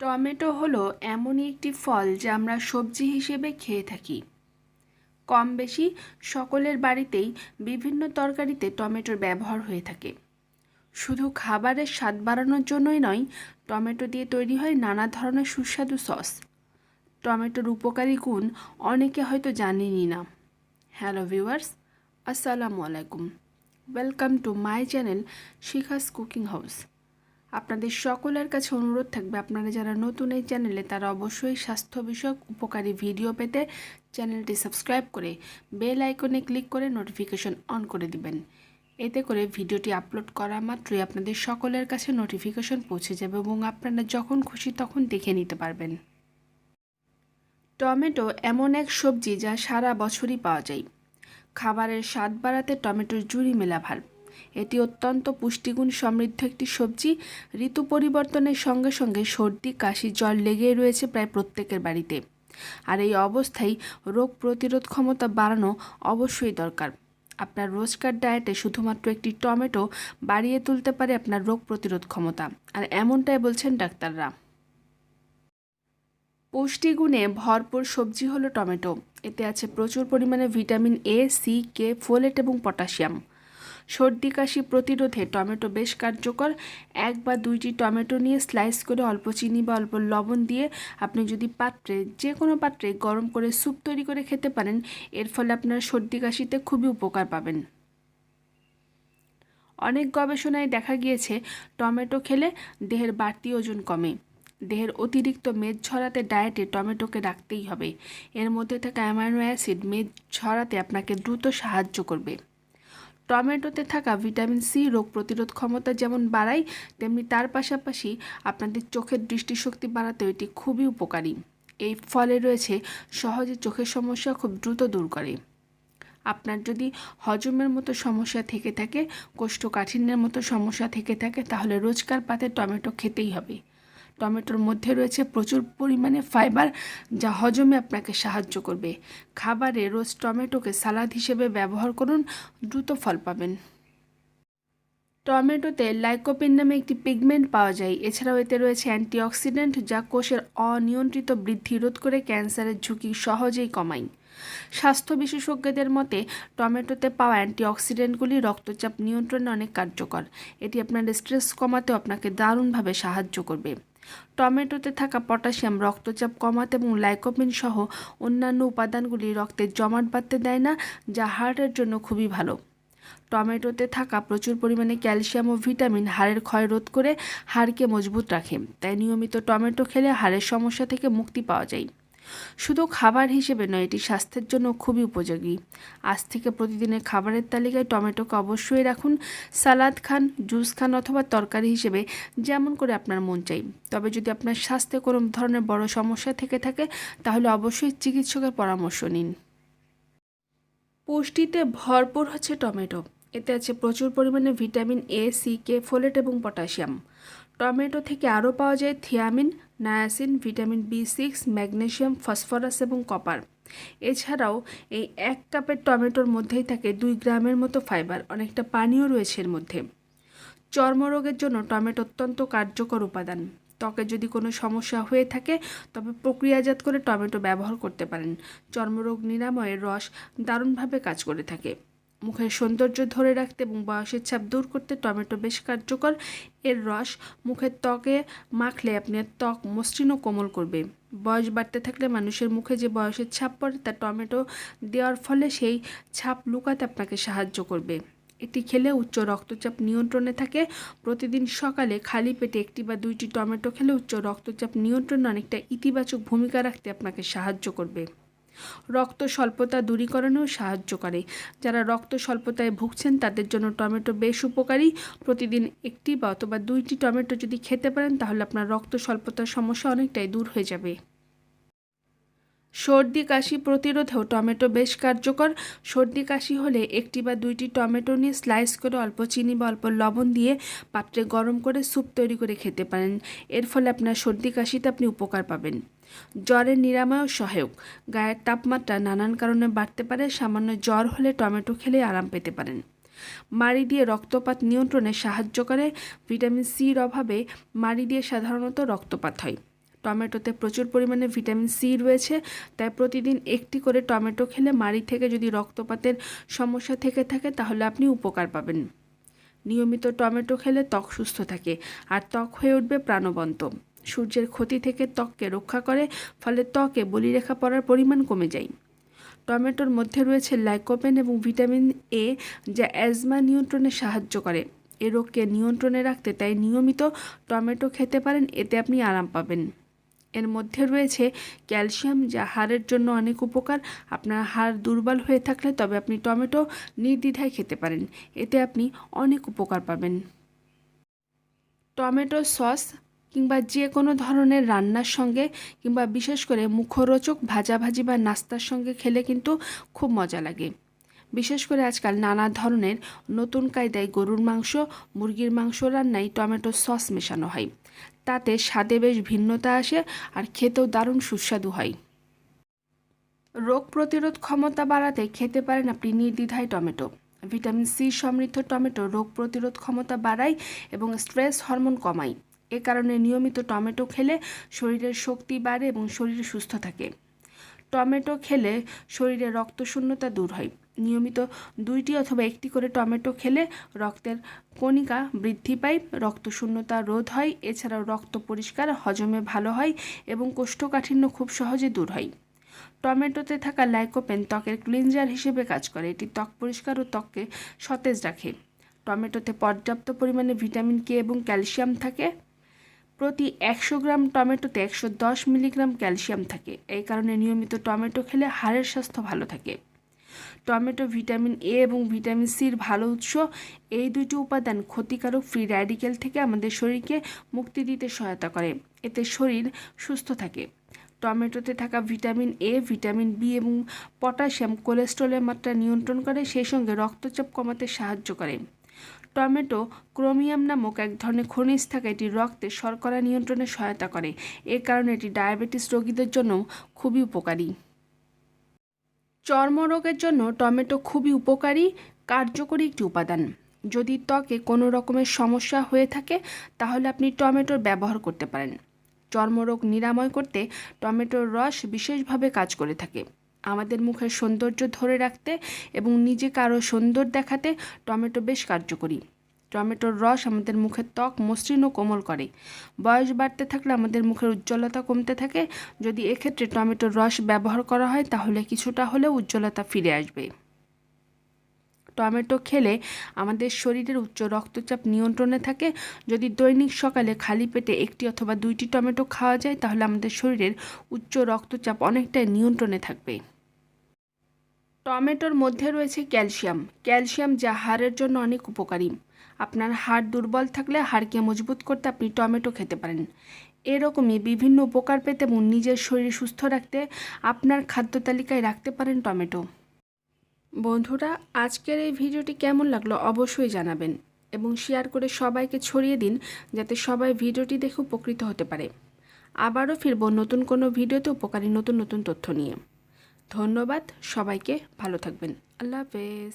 Tomato হলো এমনই একটি ফল যা আমরা সবজি হিসেবে খেয়ে থাকি। কম বেশি সকলের বাড়িতেই বিভিন্ন তরকারিতে টমেটোর ব্যবহার হয়ে থাকে। শুধু খাবারের স্বাদ বাড়ানোর জন্যই নয়, টমেটো দিয়ে তৈরি হয় নানা ধরনের সুস্বাদু সস। টমেটোর উপকারী গুণ অনেকে হয়তো জানেনই না। হ্যালো ভিউয়ার্স, আসসালামু আলাইকুম। Welcome to my channel Shikha's cooking house. আপনাদের সকলের কাছে অনুরোধ থাকবে আপনারা যারা নতুন এই চ্যানেলে, তারা অবশ্যই স্বাস্থ্য বিষয়ক উপকারী ভিডিও পেতে চ্যানেলটি সাবস্ক্রাইব করে বেল আইকনে ক্লিক করে নোটিফিকেশন অন করে দিবেন। এতে করে ভিডিওটি আপলোড করা মাত্রই আপনাদের সকলের কাছে নোটিফিকেশন পৌঁছে যাবে এবং আপনারা যখন খুশি তখন দেখে নিতে পারবেন। টমেটো এমন এক সবজি যা সারা বছরই পাওয়া যায়। খাবারের স্বাদ বাড়াতে টমেটোর জুড়ি মেলা ভার। এটি অত্যন্ত পুষ্টিগুণ সমৃদ্ধ একটি সবজি। ঋতু পরিবর্তনের সঙ্গে সঙ্গে সর্দি, কাশি, জ্বর লেগেই রয়েছে প্রায় প্রত্যেকের বাড়িতে। আর এই অবস্থায় রোগ প্রতিরোধ ক্ষমতা বাড়ানো অবশ্যই দরকার। আপনার রোজকার ডায়েটে শুধুমাত্র একটি টমেটো বাড়িয়ে তুলতে পারে আপনার রোগ প্রতিরোধ ক্ষমতা। আর এমনটাই বলছেন ডাক্তাররা। পুষ্টিগুণে ভরপুর সবজি হলো টমেটো। এতে আছে প্রচুর পরিমাণে vitamin A C K folate এবং পটাশিয়াম। সর্দি, কাশি প্রতিরোধে টমেটো বেশ কার্যকর। এক বা দুইটি টমেটো নিয়ে স্লাইস করে অল্প চিনি বা অল্প লবণ দিয়ে আপনি যদি পাত্রে, যে কোনো পাত্রে গরম করে স্যুপ তৈরি করে খেতে পারেন, এর ফলে আপনার সর্দি, কাশিতে খুবই উপকার পাবেন। অনেক গবেষণায় দেখা গিয়েছে, টমেটো খেলে দেহের বাড়তি ওজন কমে। দেহের অতিরিক্ত মেদ ঝরাতে ডায়েটে টমেটোকে রাখতেই হবে। এর মধ্যে থাকা অ্যামাইনো অ্যাসিড মেদ ঝরাতে আপনাকে দ্রুত সাহায্য করবে। টমেটোতে থাকা ভিটামিন সি রোগ প্রতিরোধ ক্ষমতা যেমন বাড়ায়, তেমনি তার পাশাপাশি আপনাদের চোখের দৃষ্টিশক্তি বাড়াতে এটি খুবই উপকারী। এই ফলে রয়েছে সহজে চোখের সমস্যা খুব দ্রুত দূর করে। আপনার যদি হজমের মতো সমস্যা থেকে থাকে, কোষ্ঠকাঠিন্যের মতো সমস্যা থেকে থাকে, তাহলে রোজকার পাতে টমেটো খেতেই হবে। টমেটোর মধ্যে রয়েছে প্রচুর পরিমাণে ফাইবার, যা হজমে আপনাকে সাহায্য করবে। খাবারে রোজ টমেটোকে সালাদ হিসেবে ব্যবহার করুন, দ্রুত ফল পাবেন। টমেটোতে লাইকোপিন নামে একটি পিগমেন্ট পাওয়া যায়। এছাড়াও এতে রয়েছে অ্যান্টিঅক্সিডেন্ট, যা কোষের অনিয়ন্ত্রিত বৃদ্ধি রোধ করে ক্যান্সারের ঝুঁকি সহজেই কমায়। স্বাস্থ্য বিশেষজ্ঞদের মতে, টমেটোতে পাওয়া অ্যান্টিঅক্সিডেন্টগুলি রক্তচাপ নিয়ন্ত্রণে অনেক কার্যকর। এটি আপনার স্ট্রেস কমাতেও আপনাকে দারুণভাবে সাহায্য করবে। টমেটোতে থাকা পটাশিয়াম, রক্তচাপ কমাতে এবং লাইকোপিন সহ অন্যান্য উপাদানগুলি রক্তের জমাট বাঁধতে দেয় না, যা হার্টের জন্য খুবই ভালো। টমেটোতে থাকা প্রচুর পরিমাণে ক্যালসিয়াম ও ভিটামিন হাড়ের ক্ষয় রোধ করে হাড়কে মজবুত রাখে। তাই নিয়মিত টমেটো খেলে হাড়ের সমস্যা থেকে মুক্তি পাওয়া যায়। শুধু খাবার হিসেবে নয়, এটি স্বাস্থ্যের জন্য খুবই উপযোগী। আজ থেকে প্রতিদিনের খাবারের তালিকায় টমেটোকে অবশ্যই রাখুন, সালাদ খান, জুস খান অথবা তরকারি হিসেবে যেমন করে আপনার মন চাই। তবে যদি আপনার স্বাস্থ্যে কোনো ধরনের বড় সমস্যা থেকে থাকে, তাহলে অবশ্যই চিকিৎসকের পরামর্শ নিন। পুষ্টিতে ভরপুর হচ্ছে টমেটো। এতে আছে প্রচুর পরিমাণে vitamin A C K folate এবং পটাশিয়াম টমেটো থেকে আরও পাওয়া যায় thiamine, niacin, vitamin B six, magnesium, phosphorus এবং কপার। এছাড়াও এই এক কাপের টমেটোর মধ্যেই থাকে দুই গ্রামের মতো ফাইবার, অনেকটা পানিও রয়েছে এর মধ্যে। চর্মরোগের জন্য টমেটো অত্যন্ত কার্যকর উপাদান। ত্বকে যদি কোনো সমস্যা হয়ে থাকে, তবে প্রক্রিয়াজাত করে টমেটো ব্যবহার করতে পারেন। চর্মরোগ নিরাময়ের রস দারুণভাবে কাজ করে থাকে। মুখের সৌন্দর্য ধরে রাখতে এবং বয়সের ছাপ দূর করতে টমেটো বেশ কার্যকর। এর রস মুখের ত্বকে মাখলে আপনার ত্বক মসৃণ ও কোমল করবে। বয়স বাড়তে থাকলে মানুষের মুখে যে বয়সের ছাপ পড়ে তা টমেটো দেওয়ার ফলে সেই ছাপ লুকাতে আপনাকে সাহায্য করবে। এটি খেলে উচ্চ রক্তচাপ নিয়ন্ত্রণে থাকে। প্রতিদিন সকালে খালি পেটে একটি বা দুইটি টমেটো খেলে উচ্চ রক্তচাপ নিয়ন্ত্রণে অনেকটা ইতিবাচক ভূমিকা রাখতে আপনাকে সাহায্য করবে। রক্ত স্বল্পতা দূরীকরণেও সাহায্য করে। যারা রক্ত স্বল্পতায় ভুগছেন, তাদের জন্য টমেটো বেশ উপকারী। প্রতিদিন একটি বা অথবা দুইটি টমেটো যদি খেতে পারেন, তাহলে আপনার রক্ত স্বল্পতার সমস্যা অনেকটাই দূর হয়ে যাবে। সর্দি কাশি প্রতিরোধেও টমেটো বেশ কার্যকর। সর্দি কাশি হলে একটি বা দুইটি টমেটো নিয়ে স্লাইস করে অল্প চিনি বা অল্প লবণ দিয়ে পাত্রে গরম করে স্যুপ তৈরি করে খেতে পারেন। এর ফলে আপনার সর্দি কাশিতে আপনি উপকার পাবেন। জ্বরের নিরাময়ও সহায়ক। গায়ের তাপমাত্রা নানান কারণে বাড়তে পারে, সামান্য জ্বর হলে টমেটো খেলে আরাম পেতে পারেন। মাড়ি দিয়ে রক্তপাত নিয়ন্ত্রণে সাহায্য করে, ভিটামিন সির অভাবে মাড়ি দিয়ে সাধারণত রক্তপাত হয়। টমেটোতে প্রচুর পরিমাণে ভিটামিন সি রয়েছে, তাই প্রতিদিন একটি করে টমেটো খেলে মাড়ি থেকে যদি রক্তপাতের সমস্যা থেকে থাকে, তাহলে আপনি উপকার পাবেন। নিয়মিত টমেটো খেলে ত্বক সুস্থ থাকে, আর ত্বক হয়ে উঠবে প্রাণবন্ত। সূর্যের ক্ষতি থেকে ত্বককে রক্ষা করে, ফলে ত্বকে বলিরেখা পড়ার পরিমাণ কমে যায়। টমেটোর মধ্যে রয়েছে লাইকোপেন এবং ভিটামিন এ যা অ্যাজমা নিয়ন্ত্রণে সাহায্য করে। এ রোগকে নিয়ন্ত্রণে রাখতে তাই নিয়মিত টমেটো খেতে পারেন, এতে আপনি আরাম পাবেন। এর মধ্যে রয়েছে ক্যালসিয়াম, যা হাড়ের জন্য অনেক উপকার। আপনার হাড় দুর্বল হয়ে থাকলে তবে আপনি টমেটো নির্দ্বিধায় খেতে পারেন। এতে আপনি অনেক উপকার পাবেন। টমেটো সস কিংবা যে কোনো ধরনের রান্নার সঙ্গে কিংবা বিশেষ করে মুখরোচক ভাজাভাজি বা নাস্তার সঙ্গে খেলে কিন্তু খুব মজা লাগে। বিশেষ করে আজকাল নানা ধরনের নতুন কায়দায় গরুর মাংস, মুরগির মাংস রান্নায় টমেটো সস মেশানো হয়। তাতে স্বাদে বেশ ভিন্নতা আসে আর খেতেও দারুণ সুস্বাদু হয়। রোগ প্রতিরোধ ক্ষমতা বাড়াতে খেতে পারেন আপনি নির্দ্বিধায় টমেটো। ভিটামিন সি সমৃদ্ধ টমেটো রোগ প্রতিরোধ ক্ষমতা বাড়ায় এবং স্ট্রেস হরমোন কমায়। এ কারণে নিয়মিত টমেটো খেলে শরীরের শক্তি বাড়ে এবং শরীর সুস্থ থাকে। টমেটো খেলে শরীরে রক্তশূন্যতা দূর হয়। নিয়মিত দুইটি অথবা একটি করে টমেটো খেলে রক্তের কণিকা বৃদ্ধি পায় রক্তশূন্যতা রোধ হয়, এছাড়াও রক্ত পরিষ্কার, হজমে ভালো হয় এবং কোষ্ঠকাঠিন্য খুব সহজে দূর হয়। টমেটোতে থাকা লাইকোপেন ত্বকের ক্লিনজার হিসেবে কাজ করে। এটি ত্বক পরিষ্কার ও ত্বককে সতেজ রাখে। টমেটোতে পর্যাপ্ত পরিমাণে ভিটামিন কে এবং ক্যালসিয়াম থাকে। প্রতি একশো গ্রাম টমেটোতে একশো দশ মিলিগ্রাম ক্যালসিয়াম থাকে। এই কারণে নিয়মিত টমেটো খেলে হাড়ের স্বাস্থ্য ভালো থাকে। টমেটো ভিটামিন এ এবং ভিটামিন সির ভালো উৎস। এই দুইটি উপাদান ক্ষতিকারক ফ্রি র্যাডিক্যাল থেকে আমাদের শরীরকে মুক্তি দিতে সহায়তা করে। এতে শরীর সুস্থ থাকে। টমেটোতে থাকা ভিটামিন এ ভিটামিন বি এবং পটাশিয়াম কোলেস্ট্রলের মাত্রা নিয়ন্ত্রণ করে, সেই সঙ্গে রক্তচাপ কমাতে সাহায্য করে। টমেটো ক্রোমিয়াম নামক এক ধরনের খনিজ থাকে এটি রক্তে শর্করা নিয়ন্ত্রণে সহায়তা করে। এ কারণে এটি ডায়াবেটিস রোগীদের জন্য খুবই উপকারী। চর্মরোগের জন্য টমেটো খুবই উপকারী, কার্যকরী একটি উপাদান। যদি ত্বকে কোনো রকমের সমস্যা হয়ে থাকে, তাহলে আপনি টমেটোর ব্যবহার করতে পারেন। চর্মরোগ নিরাময় করতে টমেটোর রস বিশেষভাবে কাজ করে থাকে। আমাদের মুখের সৌন্দর্য ধরে রাখতে এবং নিজেকে আরও সুন্দর দেখাতে টমেটো বেশ কার্যকরী। টমেটোর রস আমাদের মুখের ত্বক, মসৃণ ও কোমল করে। বয়স বাড়তে থাকলে আমাদের মুখের উজ্জ্বলতা কমতে থাকে। যদি এক্ষেত্রে টমেটোর রস ব্যবহার করা হয়, তাহলে কিছুটা হলেও উজ্জ্বলতা ফিরে আসবে। টমেটো খেলে আমাদের শরীরের উচ্চ রক্তচাপ নিয়ন্ত্রণে থাকে। যদি দৈনিক সকালে খালি পেটে একটি অথবা দুইটি টমেটো খাওয়া যায়, তাহলে আমাদের শরীরের উচ্চ রক্তচাপ অনেকটাই নিয়ন্ত্রণে থাকবে। টমেটোর মধ্যে রয়েছে ক্যালসিয়াম। ক্যালসিয়াম যা হাড়ের জন্য অনেক উপকারী। আপনার হাড় দুর্বল থাকলে হাড়কে মজবুত করতে আপনি টমেটো খেতে পারেন। এরকমই বিভিন্ন উপকার পেতে এবং নিজের শরীর সুস্থ রাখতে আপনার খাদ্য তালিকায় রাখতে পারেন টমেটো। বন্ধুরা, আজকের এই ভিডিওটি কেমন লাগল অবশ্যই জানাবেন এবং শেয়ার করে সবাইকে ছড়িয়ে দিন যাতে সবাই ভিডিওটি দেখে উপকৃত হতে পারে। আবারও ফিরব নতুন কোনো ভিডিওতে উপকারী নতুন নতুন তথ্য নিয়ে। ধন্যবাদ, সবাইকে ভালো থাকবেন। আল্লাহ হাফেজ।